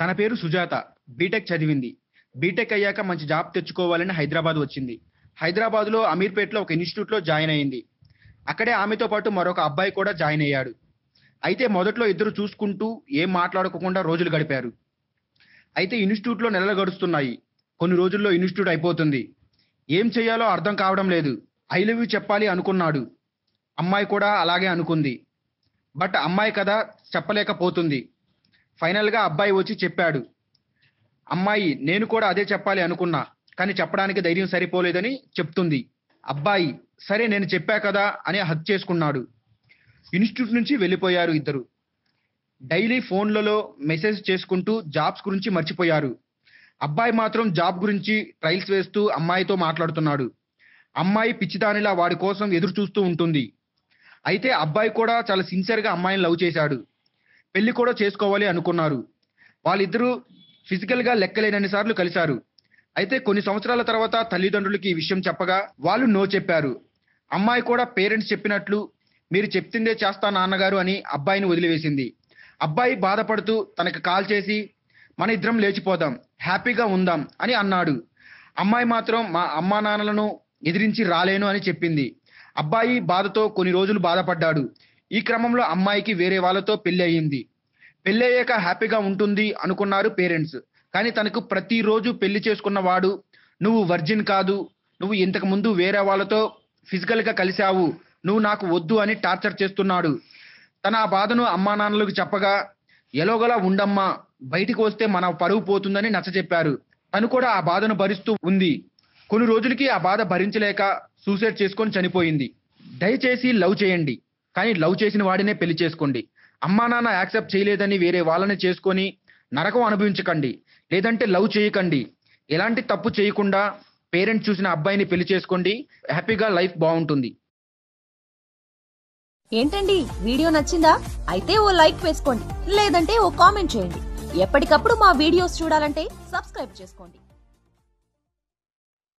తన పేరు సుజాత. బీటెక్ చదివింది. బీటెక్ అయ్యాక మంచి జాబ్ తెచ్చుకోవాలని హైదరాబాద్ వచ్చింది. హైదరాబాద్లో అమీర్పేట్లో ఒక ఇన్స్టిట్యూట్లో జాయిన్ అయింది. అక్కడే ఆమెతో పాటు మరొక అబ్బాయి కూడా జాయిన్ అయ్యాడు. అయితే మొదట్లో ఇద్దరు చూసుకుంటూ ఏం మాట్లాడుకోకుండా రోజులు గడిపారు. అయితే ఇన్స్టిట్యూట్లో నెలలు గడుస్తున్నాయి. కొన్ని రోజుల్లో ఇన్స్టిట్యూట్ అయిపోతుంది. ఏం చేయాలో అర్థం కావడం లేదు. ఐ లవ్ యూ చెప్పాలి అనుకున్నాడు. అమ్మాయి కూడా అలాగే అనుకుంది. బట్ అమ్మాయి కదా చెప్పలేకపోతుంది. ఫైనల్గా అబ్బాయి వచ్చి చెప్పాడు. అమ్మాయి నేను కూడా అదే చెప్పాలి అనుకున్నా కానీ చెప్పడానికి ధైర్యం సరిపోలేదని చెప్తుంది. అబ్బాయి సరే నేను చెప్పా కదా అని హక్ చేసుకున్నాడు. ఇన్స్టిట్యూట్ నుంచి వెళ్ళిపోయారు ఇద్దరు. డైలీ ఫోన్లలో మెసేజ్ చేసుకుంటూ జాబ్స్ గురించి మర్చిపోయారు. అబ్బాయి మాత్రం జాబ్ గురించి ట్రయల్స్ వేస్తూ అమ్మాయితో మాట్లాడుతున్నాడు. అమ్మాయి పిచ్చిదానిలా వాడి కోసం ఎదురు చూస్తూ ఉంటుంది. అయితే అబ్బాయి కూడా చాలా సిన్సియర్గా అమ్మాయిని లవ్ చేశాడు. పెళ్ళి కూడా చేసుకోవాలి అనుకున్నారు. వాళ్ళిద్దరూ ఫిజికల్గా లెక్కలేనన్ని సార్లు కలిశారు. అయితే కొన్ని సంవత్సరాల తర్వాత తల్లిదండ్రులకి ఈ విషయం చెప్పగా వాళ్ళు నో చెప్పారు. అమ్మాయి కూడా పేరెంట్స్ చెప్పినట్లు మీరు చెప్తుందే చేస్తా నాన్నగారు అని అబ్బాయిని వదిలివేసింది. అబ్బాయి బాధపడుతూ తనకు కాల్ చేసి మన ఇద్దరం లేచిపోదాం హ్యాపీగా ఉందాం అని అన్నాడు. అమ్మాయి మాత్రం మా అమ్మా నాన్నలను ఎదిరించి రాలేను అని చెప్పింది. అబ్బాయి బాధతో కొన్ని రోజులు బాధపడ్డాడు. ఈ క్రమంలో అమ్మాయికి వేరే వాళ్ళతో పెళ్ళి అయ్యింది పెళ్ళి అయ్యాక హ్యాపీగా ఉంటుంది అనుకున్నారు పేరెంట్స్. కానీ తనకు ప్రతిరోజు పెళ్ళి చేసుకున్నవాడు నువ్వు వర్జిన్ కాదు నువ్వు ఇంతకు ముందు వేరే వాళ్ళతో ఫిజికల్గా కలిశావు నువ్వు నాకు వద్దు అని టార్చర్ చేస్తున్నాడు. తన ఆ బాధను అమ్మా నాన్నలకు చెప్పగా ఎలోగలా ఉండమ్మా బయటికి వస్తే మన పరువు పోతుందని నచ్చ చెప్పారు తను కూడా ఆ బాధను భరిస్తూ ఉంది. కొన్ని రోజులకి ఆ బాధ భరించలేక సూసైడ్ చేసుకొని చనిపోయింది. దయచేసి లవ్ చేయండి. కానీ లవ్ చేసిన వాడినే పెళ్ళి చేసుకోండి. అమ్మా నాన్న యాక్సెప్ట్ చేయలేదని వేరే వాళ్ళని చేసుకొని నరకం అనుభవించకండి. లేదంటే లవ్ చేయకండి. ఎలాంటి తప్పు చేయకుండా పేరెంట్స్ చూసిన అబ్బాయిని పెళ్ళి చేసుకోండి. హ్యాపీగా లైఫ్ బాగుంటుంది. ఏంటండి? వీడియో నచ్చిందా? అయితే ఓ లైక్ వేసుకోండి. లేదంటే ఓ కామెంట్ చేయండి. ఎప్పటికప్పుడు మా వీడియోస్ చూడాలంటే సబ్స్క్రైబ్ చేసుకోండి.